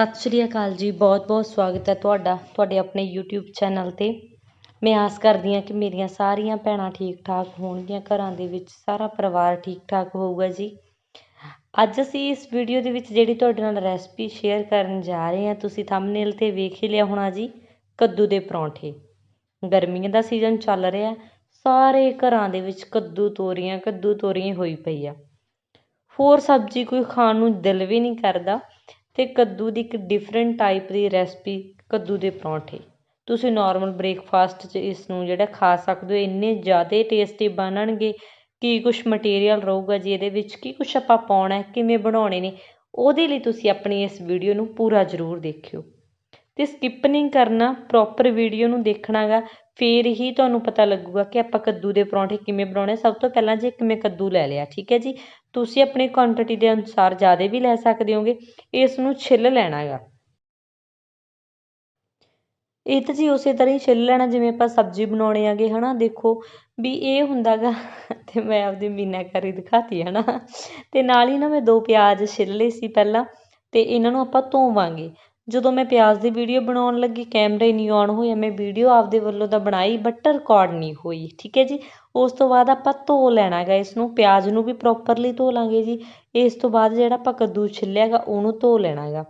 ਸਤਿ ਸ਼੍ਰੀ ਅਕਾਲ ਜੀ, ਬਹੁਤ ਬਹੁਤ ਸਵਾਗਤ ਹੈ ਤੁਹਾਡਾ, ਤੁਹਾਡੇ ਆਪਣੇ YouTube ਚੈਨਲ 'ਤੇ। ਮੈਂ ਆਸ ਕਰਦੀ ਹਾਂ ਕਿ ਮੇਰੀਆਂ ਸਾਰੀਆਂ ਭੈਣਾਂ ਠੀਕ ਠਾਕ ਹੋਣਗੀਆਂ, ਘਰਾਂ ਦੇ ਵਿੱਚ ਸਾਰਾ ਪਰਿਵਾਰ ਠੀਕ ਠਾਕ ਹੋਊਗਾ ਜੀ। ਅੱਜ ਅਸੀਂ ਇਸ ਵੀਡੀਓ ਦੇ ਵਿੱਚ ਜਿਹੜੀ ਤੁਹਾਡੇ ਨਾਲ ਰੈਸਪੀ ਸ਼ੇਅਰ ਕਰਨ ਜਾ ਰਹੇ ਹਾਂ, ਤੁਸੀਂ ਥੰਬਨੇਲ 'ਤੇ ਵੇਖ ਹੀ ਲਿਆ ਹੋਣਾ ਜੀ, ਕੱਦੂ ਦੇ ਪਰੌਂਠੇ। ਗਰਮੀਆਂ ਦਾ ਸੀਜ਼ਨ ਚੱਲ ਰਿਹਾ ਸਾਰੇ ਘਰਾਂ ਦੇ ਵਿੱਚ ਕੱਦੂ ਤੋਰੀਆਂ ਕੱਦੂ ਤੋਰੀਆਂ ਹੋਈ ਪਈ ਆ। ਹੋਰ ਸਬਜ਼ੀ ਕੋਈ ਖਾਣ ਨੂੰ ਦਿਲ ਵੀ ਨਹੀਂ ਕਰਦਾ। ਅਤੇ ਕੱਦੂ ਦੀ ਇੱਕ ਡਿਫਰੈਂਟ ਟਾਈਪ ਦੀ ਰੈਸਪੀ ਕੱਦੂ ਦੇ ਪਰੌਂਠੇ। ਤੁਸੀਂ ਨੋਰਮਲ ਬ੍ਰੇਕਫਾਸਟ 'ਚ ਇਸ ਨੂੰ ਜਿਹੜਾ ਖਾ ਸਕਦੇ ਹੋ, ਇੰਨੇ ਜ਼ਿਆਦਾ ਟੇਸਟੀ ਬਣਨਗੇ, ਕੀ ਕੁਛ ਮਟੀਰੀਅਲ ਰਹੂਗਾ ਜੀ ਇਹਦੇ ਵਿੱਚ, ਕੀ ਕੁਛ ਆਪਾਂ ਪਾਉਣਾ, ਕਿਵੇਂ ਬਣਾਉਣੇ ਨੇ, ਉਹਦੇ ਲਈ ਤੁਸੀਂ ਆਪਣੀ ਇਸ ਵੀਡੀਓ ਨੂੰ ਪੂਰਾ ਜ਼ਰੂਰ ਦੇਖਿਓ। ਅਤੇ ਸਕਿੱਪ ਨਹੀਂ ਕਰਨਾ ਪ੍ਰੋਪਰ ਵੀਡੀਓ ਨੂੰ ਦੇਖਣਾ ਗਾ, ਫਿਰ ਹੀ ਤੁਹਾਨੂੰ ਪਤਾ ਲੱਗੂਗਾ ਕਿ ਆਪਾਂ ਕੱਦੂ ਦੇ ਪਰੌਂਠੇ ਕਿਵੇਂ ਬਣਾਉਣੇ। ਸਭ ਤੋਂ ਪਹਿਲਾਂ ਜੇ ਇੱਕ ਮੈਂ ਕੱਦੂ ਲੈ ਲਿਆ, ਠੀਕ ਹੈ ਜੀ? ਤੁਸੀਂ ਆਪਣੀ ਕੁਆਂਟੀਟੀ ਦੇ ਅਨੁਸਾਰ ਜ਼ਿਆਦਾ ਵੀ ਲੈ ਸਕਦੇ ਹੋਗੇ, ਇਸ ਨੂੰ ਛਿੱਲ ਲੈਣਾ ਗਾ। ਇਹ ਤਾਂ ਜੀ ਉਸੇ ਤਰ੍ਹਾਂ ਹੀ ਛਿੱਲ ਲੈਣਾ, ਜਿਵੇਂ ਆਪਾਂ ਸਬਜ਼ੀ ਬਣਾਉਣੇ ਆਗੇ ਹੈ ਨਾ ਦੇਖੋ ਵੀ ਇਹ ਹੁੰਦਾ ਗਾ ਅਤੇ ਮੈਂ ਆਪਦੀ ਮੀਨਾਕਾਰੀ ਦਿਖਾਤੀ ਹੈ ਨਾ ਅਤੇ ਨਾਲ ਹੀ ਨਾ ਮੈਂ ਦੋ ਪਿਆਜ਼ ਛਿੱਲ ਲਏ ਸੀ ਪਹਿਲਾਂ, ਤੇ ਇਹਨਾਂ ਨੂੰ ਆਪਾਂ ਧੋਵਾਂਗੇ। ਜਦੋਂ ਮੈਂ ਪਿਆਜ਼ ਦੀ ਵੀਡੀਓ ਬਣਾਉਣ ਲੱਗੀ, ਕੈਮਰਾ ਹੀ ਨਹੀਂ ਔਨ ਹੋਇਆ, ਮੈਂ ਵੀਡੀਓ ਆਪਦੇ ਵੱਲੋਂ ਤਾਂ ਬਣਾਈ ਬਟ ਰਿਕਾਰਡ ਨਹੀਂ ਹੋਈ, ਠੀਕ ਹੈ ਜੀ? ਉਸ ਤੋਂ ਬਾਅਦ ਆਪਾਂ ਧੋ ਲੈਣਾ ਗਾ ਇਸ ਨੂੰ ਪਿਆਜ਼ ਨੂੰ ਵੀ ਪ੍ਰੋਪਰਲੀ ਧੋ ਲਾਂਗੇ ਜੀ। ਇਸ ਤੋਂ ਬਾਅਦ ਜਿਹੜਾ ਆਪਾਂ ਕੱਦੂ ਛਿੱਲਿਆ ਗਾ, ਉਹਨੂੰ ਧੋ ਲੈਣਾ ਗਾ।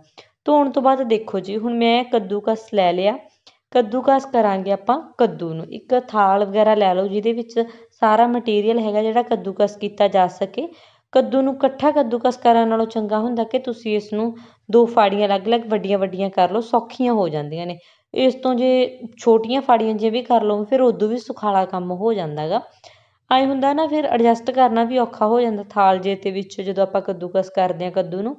ਧੋਣ ਤੋਂ ਬਾਅਦ ਦੇਖੋ ਜੀ, ਹੁਣ ਮੈਂ ਕੱਦੂਕਸ ਲੈ ਲਿਆ। ਕੱਦੂਕਸ ਕਰਾਂਗੇ ਆਪਾਂ ਕੱਦੂ ਨੂੰ। ਇੱਕ ਥਾਲ ਵਗੈਰਾ ਲੈ ਲਓ, ਜਿਹਦੇ ਵਿੱਚ ਸਾਰਾ ਮਟੀਰੀਅਲ ਹੈਗਾ ਜਿਹੜਾ ਕੱਦੂਕਸ ਕੀਤਾ ਜਾ ਸਕੇ। ਕੱਦੂ ਨੂੰ ਇਕੱਠਾ ਕੱਦੂਕਸ ਕਰਨ ਨਾਲੋਂ ਚੰਗਾ ਹੁੰਦਾ ਕਿ ਤੁਸੀਂ ਇਸ ਨੂੰ ਦੋ ਫਾੜੀਆਂ ਅਲੱਗ-ਅਲੱਗ ਵੱਡੀਆਂ-ਵੱਡੀਆਂ ਕਰ ਲਓ, ਸੌਖੀਆਂ ਹੋ ਜਾਂਦੀਆਂ ਨੇ। ਇਸ ਤੋਂ ਜੇ ਛੋਟੀਆਂ ਫਾੜੀਆਂ ਜੇ ਵੀ ਕਰ ਲਓ, ਫਿਰ ਉਦੋਂ ਵੀ ਸੁਖਾਲਾ ਕੰਮ ਹੋ ਜਾਂਦਾ ਗਾ। ਐਂ ਹੁੰਦਾ ਨਾ, ਫਿਰ ਐਡਜਸਟ ਕਰਨਾ ਵੀ ਔਖਾ ਹੋ ਜਾਂਦਾ, ਥਾਲ ਜੇ ਦੇ ਵਿੱਚ ਜਦੋਂ ਆਪਾਂ ਕੱਦੂਕਸ ਕਰਦੇ ਹਾਂ ਕੱਦੂ ਨੂੰ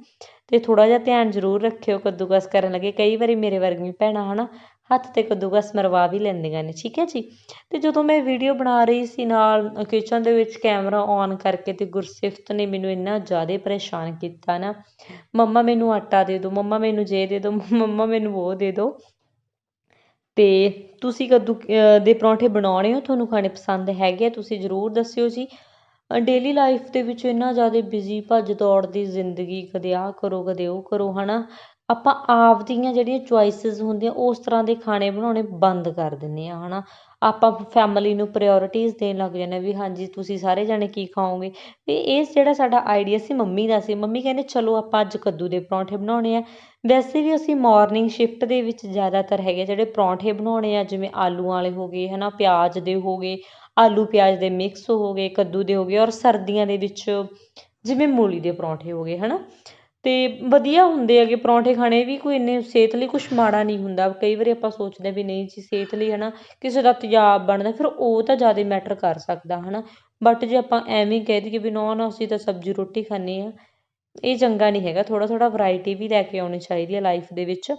ਅਤੇ ਥੋੜ੍ਹਾ ਜਿਹਾ ਧਿਆਨ ਜ਼ਰੂਰ ਰੱਖਿਓ, ਕੱਦੂਕਸ ਕਰਨ ਲੱਗੇ। ਕਈ ਵਾਰੀ ਮੇਰੇ ਵਰਗੀਆਂ ਭੈਣਾਂ ਹੈ ਨਾ ਹੱਥ 'ਤੇ ਕੱਦੂਕਸ ਮਰਵਾ ਵੀ ਲੈਂਦੀਆਂ ਨੇ, ਠੀਕ ਹੈ ਜੀ? ਅਤੇ ਜਦੋਂ ਮੈਂ ਵੀਡੀਓ ਬਣਾ ਰਹੀ ਸੀ ਨਾਲ ਕਿਚਨ ਦੇ ਵਿੱਚ ਕੈਮਰਾ ਔਨ ਕਰਕੇ ਅਤੇ ਗੁਰਸਿਫਤ ਨੇ ਮੈਨੂੰ ਇੰਨਾ ਜ਼ਿਆਦਾ ਪਰੇਸ਼ਾਨ ਕੀਤਾ ਨਾ, ਮੰਮਾ ਮੈਨੂੰ ਆਟਾ ਦੇ ਦਿਓ, ਮੰਮਾ ਮੈਨੂੰ ਜੇ ਦੇ ਦਿਓ, ਮੰਮਾ ਮੈਨੂੰ ਉਹ ਦੇ ਦਿਓ। ਅਤੇ ਤੁਸੀਂ ਕੱਦੂ ਦੇ ਪਰੌਂਠੇ ਬਣਾਉਣੇ ਹੋ, ਤੁਹਾਨੂੰ ਖਾਣੇ ਪਸੰਦ ਹੈਗੇ ਆ, ਤੁਸੀਂ ਜ਼ਰੂਰ ਦੱਸਿਓ ਜੀ। ਡੇਲੀ ਲਾਈਫ ਦੇ ਵਿੱਚ ਇੰਨਾ ਜ਼ਿਆਦਾ ਬਿਜ਼ੀ ਭੱਜ ਦੌੜ ਦੀ ਜ਼ਿੰਦਗੀ, ਕਦੇ ਆਹ ਕਰੋ, ਕਦੇ ਉਹ ਕਰੋ ਹੈ ਨਾ ਆਪਾਂ ਆਪਦੀਆਂ ਜਿਹੜੀਆਂ ਚੋਇਸਿਸ ਹੁੰਦੀਆਂ, ਉਸ ਤਰ੍ਹਾਂ ਦੇ ਖਾਣੇ ਬਣਾਉਣੇ ਬੰਦ ਕਰ ਦਿੰਦੇ ਹਾਂ ਹੈ ਨਾ ਆਪਾਂ ਫੈਮਿਲੀ ਨੂੰ ਪ੍ਰਾਇਓਰਟੀਜ਼ ਦੇਣ ਲੱਗ ਜਾਂਦੇ ਵੀ ਹਾਂਜੀ, ਤੁਸੀਂ ਸਾਰੇ ਜਾਣੇ ਕੀ ਖਾਓਗੇ? ਵੀ ਇਹ ਜਿਹੜਾ ਸਾਡਾ ਆਈਡੀਆ ਸੀ ਮੰਮੀ ਦਾ ਸੀ। ਮੰਮੀ ਕਹਿੰਦੇ, ਚਲੋ ਆਪਾਂ ਅੱਜ ਕੱਦੂ ਦੇ ਪਰੌਂਠੇ ਬਣਾਉਣੇ ਆ। ਵੈਸੇ ਵੀ ਅਸੀਂ ਮਾਰਨਿੰਗ ਸ਼ਿਫਟ ਦੇ ਵਿੱਚ ਜ਼ਿਆਦਾਤਰ ਹੈਗੇ ਜਿਹੜੇ ਪਰੌਂਠੇ ਬਣਾਉਣੇ ਆ, ਜਿਵੇਂ ਆਲੂ ਵਾਲੇ ਹੋ ਗਏ ਹੈ ਨਾ ਪਿਆਜ਼ ਦੇ ਹੋ ਗਏ, ਆਲੂ ਪਿਆਜ਼ ਦੇ ਮਿਕਸ ਹੋ ਗਏ, ਕੱਦੂ ਦੇ ਹੋ ਗਏ, ਔਰ ਸਰਦੀਆਂ ਦੇ ਵਿੱਚ ਜਿਵੇਂ ਮੂਲੀ ਦੇ ਪਰੌਂਠੇ ਹੋ ਗਏ ਹੈ ਨਾ ਅਤੇ ਵਧੀਆ ਹੁੰਦੇ ਹੈਗੇ, ਪਰੌਂਠੇ ਖਾਣੇ ਵੀ ਕੋਈ ਇੰਨੇ ਸਿਹਤ ਲਈ ਕੁਛ ਮਾੜਾ ਨਹੀਂ ਹੁੰਦਾ। ਕਈ ਵਾਰੀ ਆਪਾਂ ਸੋਚਦੇ ਵੀ ਨਹੀਂ ਜੀ, ਸਿਹਤ ਲਈ ਹੈ ਨਾ ਕਿਸੇ ਦਾ ਤੇਜ਼ਾਬ ਬਣਦਾ, ਫਿਰ ਉਹ ਤਾਂ ਜ਼ਿਆਦਾ ਮੈਟਰ ਕਰ ਸਕਦਾ ਹੈ ਨਾ ਬਟ ਜੇ ਆਪਾਂ ਐਵੇਂ ਕਹਿ ਦਈਏ ਵੀ ਨਾ ਨਾ ਅਸੀਂ ਤਾਂ ਸਬਜ਼ੀ ਰੋਟੀ ਖਾਂਦੇ ਹਾਂ, ਇਹ ਚੰਗਾ ਨਹੀਂ ਹੈਗਾ। ਥੋੜ੍ਹਾ ਥੋੜ੍ਹਾ ਵਰਾਇਟੀ ਵੀ ਲੈ ਕੇ ਆਉਣੀ ਚਾਹੀਦੀ ਹੈ ਲਾਈਫ ਦੇ ਵਿੱਚ।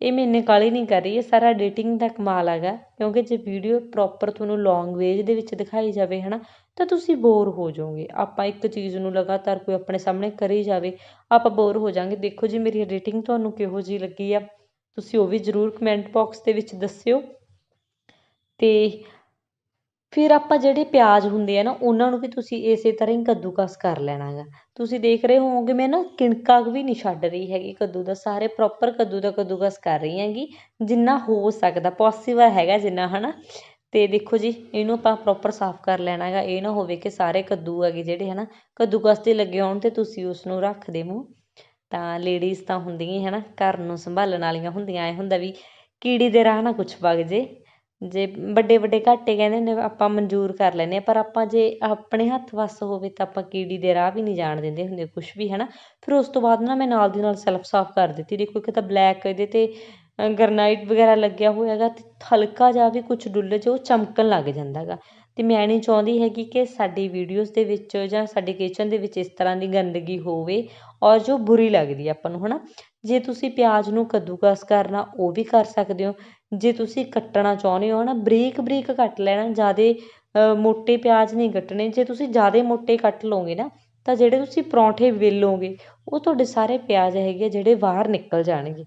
ਇਹ ਮੈਂ ਇੰਨੇ ਕਾਹਲੀ ਨਹੀਂ ਕਰ ਰਹੀ, ਇਹ ਸਾਰਾ ਐਡੀਟਿੰਗ ਦਾ ਕਮਾਲ ਹੈਗਾ। ਕਿਉਂਕਿ ਜੇ ਵੀਡੀਓ ਪ੍ਰੋਪਰ ਤੁਹਾਨੂੰ ਲੌਂਗਵੇਜ਼ ਦੇ ਵਿੱਚ ਦਿਖਾਈ ਜਾਵੇ ਹੈ ਨਾ ਤਾਂ ਤੁਸੀਂ ਬੋਰ ਹੋ ਜਾਓਗੇ। ਆਪਾਂ ਇੱਕ ਚੀਜ਼ ਨੂੰ ਲਗਾਤਾਰ ਕੋਈ ਆਪਣੇ ਸਾਹਮਣੇ ਕਰੀ ਜਾਵੇ, ਆਪਾਂ ਬੋਰ ਹੋ ਜਾਵਾਂਗੇ ਦੇਖੋ ਜੀ, ਮੇਰੀ ਐਡੀਟਿੰਗ ਤੁਹਾਨੂੰ ਕਿਹੋ ਜਿਹੀ ਲੱਗੀ ਆ। ਤੁਸੀਂ ਉਹ ਵੀ ਜ਼ਰੂਰ ਕਮੈਂਟ ਬਾਕਸ ਦੇ ਵਿੱਚ ਦੱਸਿਓ। ਅਤੇ ਫਿਰ ਆਪਾਂ ਜਿਹੜੇ ਪਿਆਜ਼ ਹੁੰਦੇ ਆ ਨਾ, ਉਹਨਾਂ ਨੂੰ ਵੀ ਤੁਸੀਂ ਇਸੇ ਤਰ੍ਹਾਂ ਹੀ ਕੱਦੂਕਸ ਕਰ ਲੈਣਾ ਗਾ ਤੁਸੀਂ ਦੇਖ ਰਹੇ ਹੋਵੋਗੇ, ਮੈਂ ਨਾ ਕਿਣਕਾ ਵੀ ਨਹੀਂ ਛੱਡ ਰਹੀ ਹੈਗੀ ਕੱਦੂ ਦਾ। ਸਾਰੇ ਪ੍ਰੋਪਰ ਕੱਦੂ ਦਾ ਕੱਦੂਕਸ ਕਰ ਰਹੀ ਹੈਗੀ। ਜਿੰਨਾ ਹੋ ਸਕਦਾ ਪੋਸੀਬਲ ਹੈਗਾ ਜਿੰਨਾ ਹੈ ਨਾ ਅਤੇ ਦੇਖੋ ਜੀ, ਇਹਨੂੰ ਆਪਾਂ ਪ੍ਰੋਪਰ ਸਾਫ਼ ਕਰ ਲੈਣਾ ਹੈਗਾ। ਇਹ ਨਾ ਹੋਵੇ ਕਿ ਸਾਰੇ ਕੱਦੂ ਹੈਗੇ ਜਿਹੜੇ ਹੈ ਨਾ ਕੱਦੂਕਸ 'ਤੇ ਲੱਗੇ ਹੋਣ ਅਤੇ ਤੁਸੀਂ ਉਸਨੂੰ ਰੱਖ ਦੇਵੋ ਤਾਂ ਲੇਡੀਜ਼ ਤਾਂ ਹੁੰਦੀਆਂ ਹੀ ਹੈ ਨਾ ਘਰ ਨੂੰ ਸੰਭਾਲਣ ਵਾਲੀਆਂ ਹੁੰਦੀਆਂ। ਐਂ ਹੁੰਦਾ ਵੀ ਕੀੜੀ ਦੇ ਰਾਹ ਨਾ ਕੁਛ ਵਗ ਜੇ। ਜੇ ਵੱਡੇ ਵੱਡੇ ਘਾਟੇ ਕਹਿੰਦੇ ਨੇ, ਆਪਾਂ ਮਨਜ਼ੂਰ ਕਰ ਲੈਂਦੇ ਹਾਂ। ਪਰ ਆਪਾਂ ਜੇ ਆਪਣੇ ਹੱਥ ਵੱਸ ਹੋਵੇ ਤਾਂ ਆਪਾਂ ਕੀੜੀ ਦੇ ਰਾਹ ਵੀ ਨਹੀਂ ਜਾਣ ਦਿੰਦੇ ਹੁੰਦੇ ਕੁਛ ਵੀ ਹੈ ਨਾ ਫਿਰ ਉਸ ਤੋਂ ਬਾਅਦ ਨਾ ਮੈਂ ਨਾਲ ਦੀ ਨਾਲ ਸੈਲਫ ਸਾਫ਼ ਕਰ ਦਿੱਤੀ। ਦੇਖੋ, ਇੱਕ ਤਾਂ ਬਲੈਕ ਇਹਦੇ 'ਤੇ ਗਰਨਾਈਟ ਵਗੈਰਾ ਲੱਗਿਆ ਹੋਇਆ ਹੈਗਾ ਅਤੇ ਹਲਕਾ ਜਿਹਾ ਵੀ ਕੁਛ ਡੁੱਲ ਜੇ ਉਹ ਚਮਕਣ ਲੱਗ ਜਾਂਦਾ ਹੈਗਾ। ਅਤੇ ਮੈਂ ਨਹੀਂ ਚਾਹੁੰਦੀ ਹੈਗੀ ਕਿ ਸਾਡੀ ਵੀਡੀਓਜ਼ ਦੇ ਵਿੱਚ ਜਾਂ ਸਾਡੇ ਕਿਚਨ ਦੇ ਵਿੱਚ ਇਸ ਤਰ੍ਹਾਂ ਦੀ ਗੰਦਗੀ ਹੋਵੇ ਔਰ ਜੋ ਬੁਰੀ ਲੱਗਦੀ ਆਪਾਂ ਨੂੰ ਹੈ ਨਾ ਜੇ ਤੁਸੀਂ ਪਿਆਜ਼ ਨੂੰ ਕੱਦੂਕਸ ਕਰਨਾ, ਉਹ ਵੀ ਕਰ ਸਕਦੇ ਹੋ। ਜੇ ਤੁਸੀਂ ਕੱਟਣਾ ਚਾਹੁੰਦੇ ਹੋ ਹੈ ਨਾ ਬਰੀਕ ਬਰੀਕ ਕੱਟ ਲੈਣਾ, ਜ਼ਿਆਦਾ ਮੋਟੇ ਪਿਆਜ਼ ਨਹੀਂ ਕੱਟਣੇ। ਜੇ ਤੁਸੀਂ ਜ਼ਿਆਦਾ ਮੋਟੇ ਕੱਟ ਲਓਗੇ ਨਾ, ਤਾਂ ਜਿਹੜੇ ਤੁਸੀਂ ਪਰੌਂਠੇ ਵੇਲੋਗੇ, ਉਹ ਤੁਹਾਡੇ ਸਾਰੇ ਪਿਆਜ਼ ਹੈਗੇ ਜਿਹੜੇ ਬਾਹਰ ਨਿਕਲ ਜਾਣਗੇ।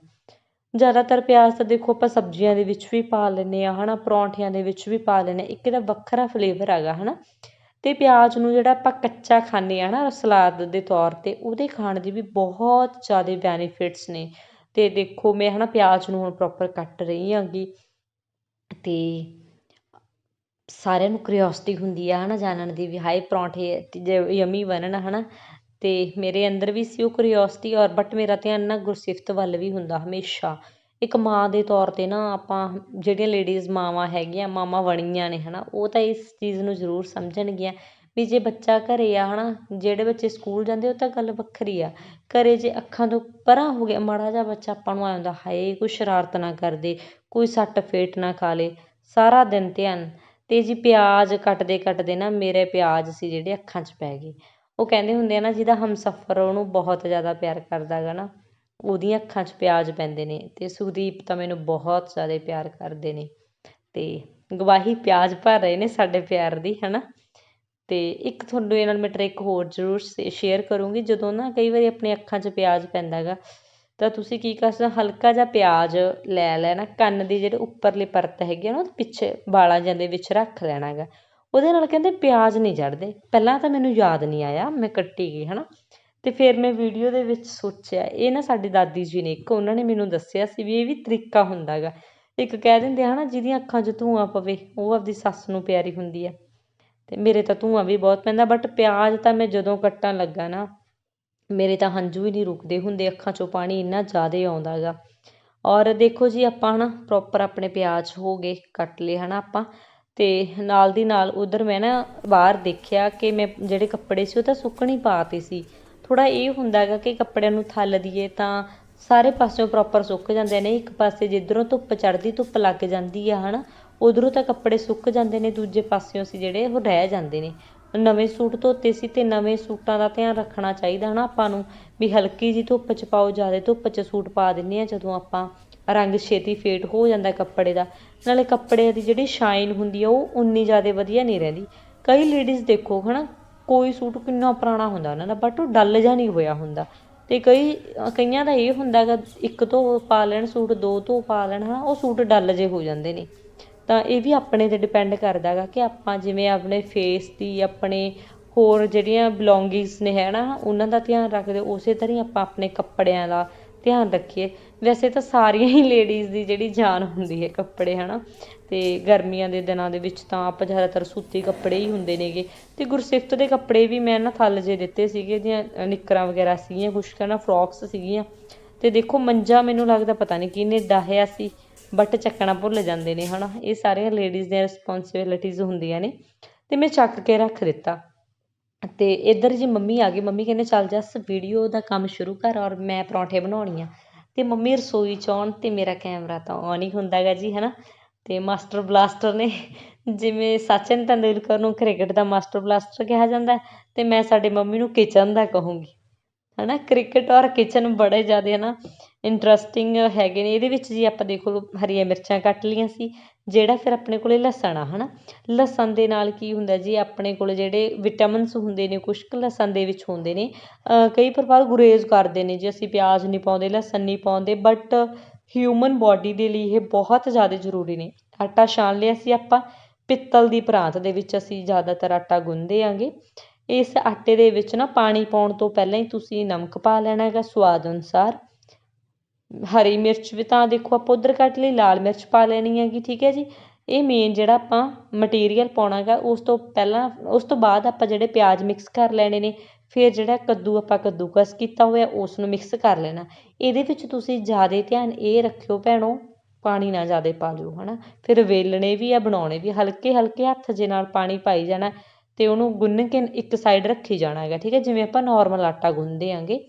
ਜ਼ਿਆਦਾਤਰ ਪਿਆਜ਼ ਤਾਂ ਦੇਖੋ ਆਪਾਂ ਸਬਜ਼ੀਆਂ ਦੇ ਵਿੱਚ ਵੀ ਪਾ ਲੈਂਦੇ ਹਾਂ ਹੈ ਨਾ ਪਰੌਂਠਿਆਂ ਦੇ ਵਿੱਚ ਵੀ ਪਾ ਲੈਂਦੇ ਇੱਕ ਇਹਦਾ ਵੱਖਰਾ ਫਲੇਵਰ ਹੈਗਾ ਹੈ ਨਾ ਅਤੇ ਪਿਆਜ਼ ਨੂੰ ਜਿਹੜਾ ਆਪਾਂ ਕੱਚਾ ਖਾਂਦੇ ਹਾਂ ਨਾ ਸਲਾਦ ਦੇ ਤੌਰ 'ਤੇ, ਉਹਦੇ ਖਾਣ ਦੇ ਵੀ ਬਹੁਤ ਜ਼ਿਆਦਾ ਬੈਨੀਫਿਟਸ ਨੇ। ਅਤੇ ਦੇਖੋ ਮੈਂ ਹੈ ਨਾ ਪਿਆਜ਼ ਨੂੰ ਹੁਣ ਪ੍ਰੋਪਰ ਕੱਟ ਰਹੀ ਆਂਗੀ ਅਤੇ ਸਾਰਿਆਂ ਨੂੰ ਕਰਿਓਸਟੀ ਹੁੰਦੀ ਆ ਹੈ ਨਾ ਜਾਣਨ ਦੀ ਵੀ, ਹਾਏ, ਪਰੌਂਠੇ ਯਮੀ ਬਣਨ ਹੈ ਨਾ ਅਤੇ ਮੇਰੇ ਅੰਦਰ ਵੀ ਸੀ ਉਹ ਕਿਉਰਿਓਸਿਟੀ ਔਰ ਬਟ ਮੇਰਾ ਧਿਆਨ ਨਾ ਗੁਰਸਿਫਤ ਵੱਲ ਵੀ ਹੁੰਦਾ ਹਮੇਸ਼ਾ। ਇੱਕ ਮਾਂ ਦੇ ਤੌਰ 'ਤੇ ਨਾ ਆਪਾਂ ਜਿਹੜੀਆਂ ਲੇਡੀਜ਼ ਮਾਵਾਂ ਹੈਗੀਆਂ, ਮਾਵਾਂ ਬਣੀਆਂ ਨੇ ਹੈ ਨਾ ਉਹ ਤਾਂ ਇਸ ਚੀਜ਼ ਨੂੰ ਜ਼ਰੂਰ ਸਮਝਣਗੀਆਂ ਵੀ ਜੇ ਬੱਚਾ ਘਰੇ ਆ ਹੈ ਨਾ ਜਿਹੜੇ ਬੱਚੇ ਸਕੂਲ ਜਾਂਦੇ ਉਹ ਤਾਂ ਗੱਲ ਵੱਖਰੀ ਆ। ਘਰੇ ਜੇ ਅੱਖਾਂ ਤੋਂ ਪਰਾਂ ਹੋ ਗਿਆ, ਮਾੜਾ ਜਿਹਾ ਬੱਚਾ ਆਪਾਂ ਨੂੰ ਆ ਜਾਂਦਾ, ਹਾਏ ਕੋਈ ਸ਼ਰਾਰਤ ਨਾ ਕਰਦੇ, ਕੋਈ ਸੱਟ ਫੇਟ ਨਾ ਖਾ ਲੇ, ਸਾਰਾ ਦਿਨ ਧਿਆਨ। ਅਤੇ ਜੀ ਪਿਆਜ਼ ਕੱਟਦੇ ਕੱਟਦੇ ਨਾ ਮੇਰੇ ਪਿਆਜ਼ ਸੀ ਜਿਹੜੇ ਅੱਖਾਂ 'ਚ ਪੈ ਗਏ। ਉਹ ਕਹਿੰਦੇ ਹੁੰਦੇ ਆ ਨਾ, ਜਿਹਦਾ ਹਮਸਫਰ ਉਹਨੂੰ ਬਹੁਤ ਜ਼ਿਆਦਾ ਪਿਆਰ ਕਰਦਾ ਗਾ ਨਾ, ਉਹਦੀਆਂ ਅੱਖਾਂ 'ਚ ਪਿਆਜ਼ ਪੈਂਦੇ ਨੇ ਅਤੇ ਸੁਖਦੀਪ ਤਾਂ ਮੈਨੂੰ ਬਹੁਤ ਜ਼ਿਆਦਾ ਪਿਆਰ ਕਰਦੇ ਨੇ ਅਤੇ ਗਵਾਹੀ ਪਿਆਜ਼ ਭਰ ਰਹੇ ਨੇ ਸਾਡੇ ਪਿਆਰ ਦੀ ਹੈ ਨਾ ਅਤੇ ਇੱਕ ਤੁਹਾਨੂੰ ਇਹ ਨਾਲ ਮੈਂ ਟ੍ਰਿਕ ਹੋਰ ਜ਼ਰੂਰ ਸੇ ਸ਼ੇਅਰ ਕਰੂੰਗੀ, ਜਦੋਂ ਨਾ ਕਈ ਵਾਰੀ ਆਪਣੀ ਅੱਖਾਂ 'ਚ ਪਿਆਜ਼ ਪੈਂਦਾ ਗਾ, ਤਾਂ ਤੁਸੀਂ ਕੀ ਕਰ ਸਕਦੇ ਹਲਕਾ ਜਿਹਾ ਪਿਆਜ਼ ਲੈ ਲੈਣਾ, ਕੰਨ ਦੀ ਜਿਹੜੇ ਉੱਪਰਲੀ ਪਰਤ ਹੈਗੀ ਆ ਨਾ, ਉਹਦੇ ਪਿੱਛੇ ਵਾਲਾਂ ਜਾਂ ਵਿੱਚ ਰੱਖ ਲੈਣਾ ਗਾ। ਉਹਦੇ ਨਾਲ ਕਹਿੰਦੇ ਪਿਆਜ਼ ਨਹੀਂ ਚੜ੍ਹਦੇ ਪਹਿਲਾਂ ਤਾਂ ਮੈਨੂੰ ਯਾਦ ਨਹੀਂ ਆਇਆ, ਮੈਂ ਕੱਟੀ ਗਈ ਹੈ ਨਾ ਅਤੇ ਫਿਰ ਮੈਂ ਵੀਡੀਓ ਦੇ ਵਿੱਚ ਸੋਚਿਆ, ਇਹ ਨਾ ਸਾਡੀ ਦਾਦੀ ਜੀ ਨੇ, ਇੱਕ ਉਹਨਾਂ ਨੇ ਮੈਨੂੰ ਦੱਸਿਆ ਸੀ ਵੀ ਇਹ ਵੀ ਤਰੀਕਾ ਹੁੰਦਾ ਗਾ ਇੱਕ ਕਹਿ ਦਿੰਦੇ ਆ ਨਾ ਜਿਹਦੀਆਂ ਅੱਖਾਂ 'ਚ ਧੂੰਆਂ ਪਵੇ, ਉਹ ਆਪਦੀ ਸੱਸ ਨੂੰ ਪਿਆਰੀ ਹੁੰਦੀ ਹੈ ਅਤੇ ਮੇਰੇ ਤਾਂ ਧੂੰਆਂ ਵੀ ਬਹੁਤ ਪੈਂਦਾ ਬਟ ਪਿਆਜ਼ ਤਾਂ ਮੈਂ ਜਦੋਂ ਕੱਟਣ ਲੱਗਾ ਨਾ, ਮੇਰੇ ਤਾਂ ਹੰਝੂ ਹੀ ਨਹੀਂ ਰੁਕਦੇ ਹੁੰਦੇ, ਅੱਖਾਂ 'ਚੋਂ ਪਾਣੀ ਇੰਨਾ ਜ਼ਿਆਦਾ ਆਉਂਦਾ ਗਾ ਔਰ ਦੇਖੋ ਜੀ, ਆਪਾਂ ਹੈ ਨਾ ਪ੍ਰੋਪਰ ਆਪਣੇ ਪਿਆਜ਼ ਹੋ ਗਏ, ਕੱਟ ਲਏ ਹੈ ਨਾ ਆਪਾਂ। ਅਤੇ ਨਾਲ ਦੀ ਨਾਲ ਉੱਧਰ ਮੈਂ ਨਾ ਬਾਹਰ ਦੇਖਿਆ ਕਿ ਮੈਂ ਜਿਹੜੇ ਕੱਪੜੇ ਸੀ ਉਹ ਤਾਂ ਸੁੱਕਣ ਹੀ ਪਾ 'ਤੇ ਸੀ। ਥੋੜ੍ਹਾ ਇਹ ਹੁੰਦਾ ਗਾ ਕਿ ਕੱਪੜਿਆਂ ਨੂੰ ਥੱਲ ਦਈਏ ਤਾਂ ਸਾਰੇ ਪਾਸਿਓਂ ਪ੍ਰੋਪਰ ਸੁੱਕ ਜਾਂਦੇ ਨੇ। ਇੱਕ ਪਾਸੇ ਜਿੱਧਰੋਂ ਧੁੱਪ ਚੜ੍ਹਦੀ, ਧੁੱਪ ਲੱਗ ਜਾਂਦੀ ਆ ਹੈ ਨਾ ਉੱਧਰੋਂ ਤਾਂ ਕੱਪੜੇ ਸੁੱਕ ਜਾਂਦੇ ਨੇ, ਦੂਜੇ ਪਾਸਿਓਂ ਸੀ ਜਿਹੜੇ ਉਹ ਰਹਿ ਜਾਂਦੇ ਨੇ। ਨਵੇਂ ਸੂਟ ਧੋਤੇ ਸੀ ਅਤੇ ਨਵੇਂ ਸੂਟਾਂ ਦਾ ਧਿਆਨ ਰੱਖਣਾ ਚਾਹੀਦਾ ਹੈ ਨਾ ਆਪਾਂ ਨੂੰ ਵੀ ਹਲਕੀ ਜਿਹੀ ਧੁੱਪ 'ਚ ਪਾਓ, ਜ਼ਿਆਦਾ ਧੁੱਪ 'ਚ ਸੂਟ ਪਾ ਦਿੰਦੇ ਹਾਂ ਜਦੋਂ ਆਪਾਂ ਰੰਗ ਛੇਤੀ ਫੇਟ ਹੋ ਜਾਂਦਾ ਕੱਪੜੇ ਦਾ। ਨਾਲੇ ਕੱਪੜੇ ਦੀ ਜਿਹੜੀ ਸ਼ਾਈਨ ਹੁੰਦੀ ਆ, ਉਹ ਉਨੀ ਜ਼ਿਆਦਾ ਵਧੀਆ ਨਹੀਂ ਰਹਿੰਦੀ। ਕਈ ਲੇਡੀਜ਼ ਦੇਖੋ ਹੈ ਨਾ ਕੋਈ ਸੂਟ ਕਿੰਨਾ ਪੁਰਾਣਾ ਹੁੰਦਾ ਉਹਨਾਂ ਦਾ ਬਟ ਉਹ ਡੱਲ ਜਿਹਾ ਨਹੀਂ ਹੋਇਆ ਹੁੰਦਾ। ਅਤੇ ਕਈ, ਕਈਆਂ ਦਾ ਇਹ ਹੁੰਦਾ ਗਾ, ਇੱਕ ਧੋ ਪਾ ਲੈਣ ਸੂਟ, ਦੋ ਧੋ ਪਾ ਲੈਣ ਹੈ ਨਾ ਉਹ ਸੂਟ ਡੱਲ ਜਿਹੇ ਹੋ ਜਾਂਦੇ ਨੇ। ਤਾਂ ਇਹ ਵੀ ਆਪਣੇ 'ਤੇ ਡਿਪੈਂਡ ਕਰਦਾ ਗਾ ਕਿ ਆਪਾਂ ਜਿਵੇਂ ਆਪਣੇ ਫੇਸ ਦੀ, ਆਪਣੇ ਹੋਰ ਜਿਹੜੀਆਂ ਬਿਲੋਂਗਿੰਗਸ ਨੇ ਹੈ ਨਾ ਉਹਨਾਂ ਦਾ ਧਿਆਨ ਰੱਖਦੇ, ਉਸੇ ਤਰ੍ਹਾਂ ਹੀ ਆਪਾਂ ਆਪਣੇ ਕੱਪੜਿਆਂ ਦਾ ਧਿਆਨ ਰੱਖੀਏ। ਵੈਸੇ ਤਾਂ ਸਾਰੀਆਂ ਹੀ ਲੇਡੀਜ਼ ਦੀ ਜਿਹੜੀ ਜਾਨ ਹੁੰਦੀ ਹੈ ਕੱਪੜੇ ਹੈ ਨਾ ਅਤੇ ਗਰਮੀਆਂ ਦੇ ਦਿਨਾਂ ਦੇ ਵਿੱਚ ਤਾਂ ਆਪਾਂ ਜ਼ਿਆਦਾਤਰ ਸੂਤੀ ਕੱਪੜੇ ਹੀ ਹੁੰਦੇ ਨੇਗੇ। ਅਤੇ ਗੁਰਸਿਫਤ ਦੇ ਕੱਪੜੇ ਵੀ ਮੈਂ ਨਾ ਥੱਲ ਜੇ ਦਿੱਤੇ ਸੀਗੇ, ਦੀਆਂ ਨਿੱਕਰਾਂ ਵਗੈਰਾ ਸੀਗੀਆਂ ਕੁਛ ਕੁ ਨਾ ਫਰੋਕਸ ਸੀਗੀਆਂ। ਅਤੇ ਦੇਖੋ, ਮੰਜਾ ਮੈਨੂੰ ਲੱਗਦਾ ਪਤਾ ਨਹੀਂ ਕਿਹਨੇ ਡਾਹਿਆ ਸੀ, ਬਟ ਚੱਕਣਾ ਭੁੱਲ ਜਾਂਦੇ ਨੇ ਹੈ ਨਾ ਇਹ ਸਾਰੀਆਂ ਲੇਡੀਜ਼ ਦੀਆਂ ਰਿਸਪੋਂਸੀਬਿਲਿਟੀਜ਼ ਹੁੰਦੀਆਂ ਨੇ। ਅਤੇ ਮੈਂ ਚੱਕ ਕੇ ਰੱਖ ਦਿੱਤਾ। ਅਤੇ ਇੱਧਰ ਜੀ ਮੰਮੀ ਆ ਗਈ। ਮੰਮੀ ਕਹਿੰਦੇ, ਚੱਲ ਜੱਸ, ਵੀਡੀਓ ਦਾ ਕੰਮ ਸ਼ੁਰੂ ਕਰ ਔਰ ਮੈਂ ਪਰੌਂਠੇ ਬਣਾਉਣੀ ਆ। ਅਤੇ ਮੰਮੀ ਰਸੋਈ 'ਚ ਆਉਣ ਅਤੇ ਮੇਰਾ ਕੈਮਰਾ ਤਾਂ ਔਨ ਹੀ ਹੁੰਦਾ ਗਾ ਜੀ ਹੈ ਨਾ ਅਤੇ ਮਾਸਟਰ ਬਲਾਸਟਰ ਨੇ ਜਿਵੇਂ ਸਚਿਨ ਤੰਦੂਲਕਰ ਨੂੰ ਕ੍ਰਿਕਟ ਦਾ ਮਾਸਟਰ ਬਲਾਸਟਰ ਕਿਹਾ ਜਾਂਦਾ ਅਤੇ ਮੈਂ ਸਾਡੇ ਮੰਮੀ ਨੂੰ ਕਿਚਨ ਦਾ ਕਹੂੰਗੀ। ਹੈ ਨਾ ਕ੍ਰਿਕਟ ਔਰ ਕਿਚਨ ਬੜੇ ਜ਼ਿਆਦਾ ਹੈ ਨਾ ਇੰਟਰਸਟਿੰਗ ਹੈਗੇ ਨੇ। ਇਹਦੇ ਵਿੱਚ ਜੀ ਆਪਾਂ ਦੇਖ ਲਓ ਹਰੀਆਂ ਮਿਰਚਾਂ ਕੱਟ ਲਈਆਂ ਸੀ, ਜਿਹੜਾ ਫਿਰ ਆਪਣੇ ਕੋਲ ਲਸਣ ਆ ਹੈ ਨਾ ਲਸਣ ਦੇ ਨਾਲ ਕੀ ਹੁੰਦਾ ਜੀ, ਆਪਣੇ ਕੋਲ ਜਿਹੜੇ ਵਿਟਾਮਿਨਸ ਹੁੰਦੇ ਨੇ, ਕੁਛ ਕੁ ਲਸਣ ਦੇ ਵਿੱਚ ਹੁੰਦੇ ਨੇ। ਕਈ ਪ੍ਰਕਾਰ ਗੁਰੇਜ਼ ਕਰਦੇ ਨੇ ਜੀ, ਅਸੀਂ ਪਿਆਜ਼ ਨਹੀਂ ਪਾਉਂਦੇ, ਲਸਣ ਨਹੀਂ ਪਾਉਂਦੇ ਬਟ ਹਿਊਮਨ ਬਾਡੀ ਦੇ ਲਈ ਇਹ ਬਹੁਤ ਜ਼ਿਆਦਾ ਜ਼ਰੂਰੀ ਨੇ। ਆਟਾ ਛਾਣ ਲਿਆ ਸੀ ਆਪਾਂ, ਪਿੱਤਲ ਦੀ ਪਰਾਤ ਦੇ ਵਿੱਚ ਅਸੀਂ ਜ਼ਿਆਦਾਤਰ ਆਟਾ ਗੁੰਨਦੇ ਆਂਗੇ। ਇਸ ਆਟੇ ਦੇ ਵਿੱਚ ਨਾ ਪਾਣੀ ਪਾਉਣ ਤੋਂ ਪਹਿਲਾਂ ਹੀ ਤੁਸੀਂ ਨਮਕ ਪਾ ਲੈਣਾ ਹੈਗਾ ਸਵਾਦ ਅਨੁਸਾਰ। ਹਰੀ ਮਿਰਚ ਵੀ ਤਾਂ ਦੇਖੋ ਆਪਾਂ ਉੱਧਰ ਕੱਟ ਲਈ, ਲਾਲ ਮਿਰਚ ਪਾ ਲੈਣੀ ਹੈਗੀ, ਠੀਕ ਹੈ ਜੀ। ਇਹ ਮੇਨ ਜਿਹੜਾ ਆਪਾਂ ਮਟੀਰੀਅਲ ਪਾਉਣਾ ਹੈਗਾ, ਉਸ ਤੋਂ ਪਹਿਲਾਂ, ਉਸ ਤੋਂ ਬਾਅਦ ਆਪਾਂ ਜਿਹੜੇ ਪਿਆਜ਼ ਮਿਕਸ ਕਰ ਲੈਣੇ ਨੇ, ਫਿਰ ਜਿਹੜਾ ਕੱਦੂ ਆਪਾਂ ਕੱਦੂਕਸ ਕੀਤਾ ਹੋਇਆ ਉਸ ਨੂੰ ਮਿਕਸ ਕਰ ਲੈਣਾ। ਇਹਦੇ ਵਿੱਚ ਤੁਸੀਂ ਜ਼ਿਆਦਾ ਧਿਆਨ ਇਹ ਰੱਖਿਓ ਭੈਣੋ, ਪਾਣੀ ਨਾ ਜ਼ਿਆਦਾ ਪਾ ਲਿਓ ਹੈ ਨਾ ਫਿਰ ਵੇਲਣੇ ਵੀ ਆ, ਬਣਾਉਣੇ ਵੀ ਹਲਕੇ ਹਲਕੇ ਹੱਥ ਜੇ ਨਾਲ ਪਾਣੀ ਪਾਈ ਜਾਣਾ ਅਤੇ ਉਹਨੂੰ ਗੁੰਨ ਕੇ ਇੱਕ ਸਾਈਡ ਰੱਖੀ ਜਾਣਾ ਹੈਗਾ, ਠੀਕ ਹੈ? ਜਿਵੇਂ ਆਪਾਂ ਨੋਰਮਲ ਆਟਾ ਗੁੰਨਦੇ ਆਂਗੇ।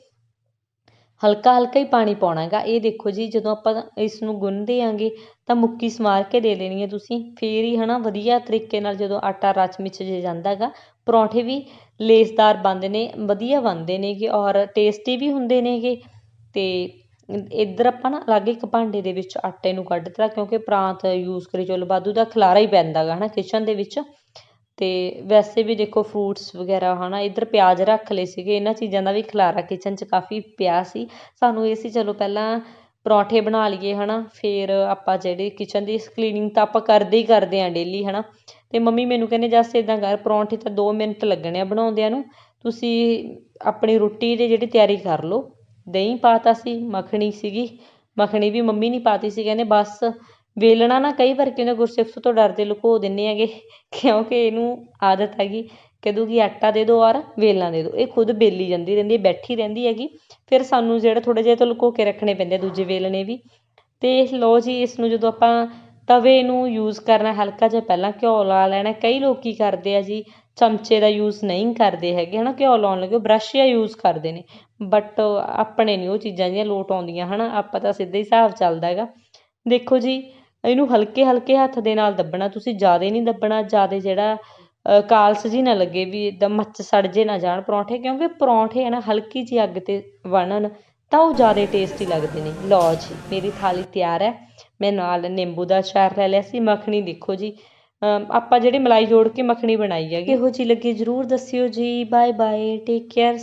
ਹਲਕਾ ਹਲਕਾ ਹੀ ਪਾਣੀ ਪਾਉਣਾ ਹੈਗਾ। ਇਹ ਦੇਖੋ ਜੀ, ਜਦੋਂ ਆਪਾਂ ਇਸ ਨੂੰ ਗੁੰਨਦੇ ਆਂਗੇ, ਤਾਂ ਮੁੱਕੀ ਸਮਾਰ ਕੇ ਦੇ ਦੇਣੀ ਹੈ ਤੁਸੀਂ। ਫਿਰ ਹੀ ਹੈ ਨਾ ਵਧੀਆ ਤਰੀਕੇ ਨਾਲ ਜਦੋਂ ਆਟਾ ਰਚ ਮਿਚ ਜੇ ਜਾਂਦਾ ਹੈਗਾ, ਪਰੌਂਠੇ ਵੀ ਲੇਸਦਾਰ ਬਣਦੇ ਨੇ, ਵਧੀਆ ਬਣਦੇ ਨੇਗੇ ਔਰ ਟੇਸਟੀ ਵੀ ਹੁੰਦੇ ਨੇਗੇ। ਅਤੇ ਇੱਧਰ ਆਪਾਂ ਨਾ ਅਲੱਗ ਇੱਕ ਭਾਂਡੇ ਦੇ ਵਿੱਚ ਆਟੇ ਨੂੰ ਕੱਢ ਦਿੱਤਾ ਕਿਉਂਕਿ ਪਰਾਤ ਯੂਜ਼ ਕਰੀ ਚਲੋ, ਵਾਧੂ ਦਾ ਖਲਾਰਾ ਹੀ ਪੈਂਦਾ ਗਾ ਹੈ ਨਾ ਕਿਚਨ ਦੇ ਵਿੱਚ। ਅਤੇ ਵੈਸੇ ਵੀ ਦੇਖੋ ਫਰੂਟਸ ਵਗੈਰਾ ਹੈ ਨਾ ਇੱਧਰ ਪਿਆਜ਼ ਰੱਖ ਲਏ ਸੀਗੇ, ਇਹਨਾਂ ਚੀਜ਼ਾਂ ਦਾ ਵੀ ਖਿਲਾਰਾ ਕਿਚਨ 'ਚ ਕਾਫੀ ਪਿਆ ਸੀ। ਸਾਨੂੰ ਇਹ ਸੀ, ਚਲੋ ਪਹਿਲਾਂ ਪਰੌਂਠੇ ਬਣਾ ਲਈਏ ਹੈ ਨਾ ਫਿਰ ਆਪਾਂ ਜਿਹੜੀ ਕਿਚਨ ਦੀ ਕਲੀਨਿੰਗ ਤਾਂ ਆਪਾਂ ਕਰਦੇ ਹੀ ਕਰਦੇ ਹਾਂ ਡੇਲੀ ਹੈ ਨਾ ਅਤੇ ਮੰਮੀ ਮੈਨੂੰ ਕਹਿੰਦੇ, ਜਸ ਇੱਦਾਂ ਕਰ, ਪਰੌਂਠੇ ਤਾਂ ਦੋ ਮਿੰਟ ਲੱਗਣੇ ਆ ਬਣਾਉਂਦਿਆਂ ਨੂੰ, ਤੁਸੀਂ ਆਪਣੀ ਰੋਟੀ ਦੀ ਜਿਹੜੀ ਤਿਆਰੀ ਕਰ ਲਓ। ਦਹੀਂ ਪਾਤਾ ਸੀ, ਮੱਖਣੀ ਸੀਗੀ, ਮੱਖਣੀ ਵੀ ਮੰਮੀ ਨਹੀਂ ਪਾਤੀ ਸੀ, ਕਹਿੰਦੇ ਬਸ ਵੇਲਣਾ ਨਾ, ਕਈ ਵਾਰ ਕਿਉਂਕਿ ਗੁਰਸਿਫਤ ਤੋਂ ਡਰਦੇ ਲੁਕੋ ਦਿੰਦੇ ਹੈਗੇ, ਕਿਉਂਕਿ ਇਹਨੂੰ ਆਦਤ ਹੈਗੀ, ਕਹਦੂਗੀ ਆਟਾ ਦੇ ਦਿਓ ਔਰ ਵੇਲਣਾ ਦੇ ਦਿਓ ਇਹ ਖੁਦ ਵੇਲੀ ਜਾਂਦੀ ਰਹਿੰਦੀ ਹੈ, ਬੈਠੀ ਰਹਿੰਦੀ ਹੈਗੀ, ਫਿਰ ਸਾਨੂੰ ਜਿਹੜਾ ਥੋੜ੍ਹੇ ਜਿਹੇ ਤੋਂ ਲੁਕੋ ਕੇ ਰੱਖਣੇ ਪੈਂਦੇ ਆ, ਦੂਜੇ ਵੇਲਣੇ ਵੀ। ਅਤੇ ਲਓ ਜੀ, ਇਸ ਨੂੰ ਜਦੋਂ ਆਪਾਂ ਤਵੇ ਨੂੰ ਯੂਜ਼ ਕਰਨਾ, ਹਲਕਾ ਜਿਹਾ ਪਹਿਲਾਂ ਘਿਓ ਲਾ ਲੈਣਾ, ਕਈ ਲੋਕ ਕੀ ਕਰਦੇ ਆ ਜੀ, ਚਮਚੇ ਦਾ ਯੂਜ਼ ਨਹੀਂ ਕਰਦੇ ਹੈਗੇ ਹੈ ਨਾ ਘਿਓ ਲਾਉਣ ਲੱਗੇ ਬਰੱਸ਼ ਜਾਂ ਯੂਜ਼ ਕਰਦੇ ਨੇ। ਬਟ ਆਪਣੇ ਨਹੀਂ ਉਹ ਚੀਜ਼ਾਂ ਜਿਹੀਆਂ ਲੋਟ ਆਉਂਦੀਆਂ ਹੈ ਨਾ ਆਪਾਂ ਤਾਂ ਸਿੱਧਾ ਹੀ ਹਿਸਾਬ ਚੱਲਦਾ ਹੈਗਾ। ਦੇਖੋ ਜੀ ਇਹਨੂੰ ਹਲਕੇ ਹਲਕੇ ਹੱਥ ਦੇ ਨਾਲ ਦੱਬਣਾ, ਤੁਸੀਂ ਜ਼ਿਆਦਾ ਨਹੀਂ ਦੱਬਣਾ, ਜ਼ਿਆਦਾ ਜਿਹੜਾ ਕਾਲਸ ਜੀ ਨਾ ਲੱਗੇ ਵੀ ਇੱਦਾਂ ਮੱਚ ਸੜ ਜੇ ਨਾ ਜਾਣ ਪਰੌਂਠੇ, ਕਿਉਂਕਿ ਪਰੌਂਠੇ ਹੈ ਨਾ, ਹਲਕੀ ਜਿਹੀ ਅੱਗ 'ਤੇ ਬਣਨ ਤਾਂ ਉਹ ਜ਼ਿਆਦਾ ਟੇਸਟੀ ਲੱਗਦੇ ਨੇ। ਲਓ ਜੀ, ਮੇਰੀ ਥਾਲੀ ਤਿਆਰ ਹੈ। ਮੈਂ ਨਾਲ ਨਿੰਬੂ ਦਾ ਅਚਾਰ ਲੈ ਲਿਆ ਸੀ, ਮੱਖਣੀ ਦੇਖੋ ਜੀ। ਆਪਾਂ ਜਿਹੜੀ ਮਲਾਈ ਜੋੜ ਕੇ ਮੱਖਣੀ ਬਣਾਈ ਹੈਗੀ, ਇਹੋ ਜਿਹੀ ਲੱਗੀ, ਜ਼ਰੂਰ ਦੱਸਿਓ ਜੀ। Bye bye take care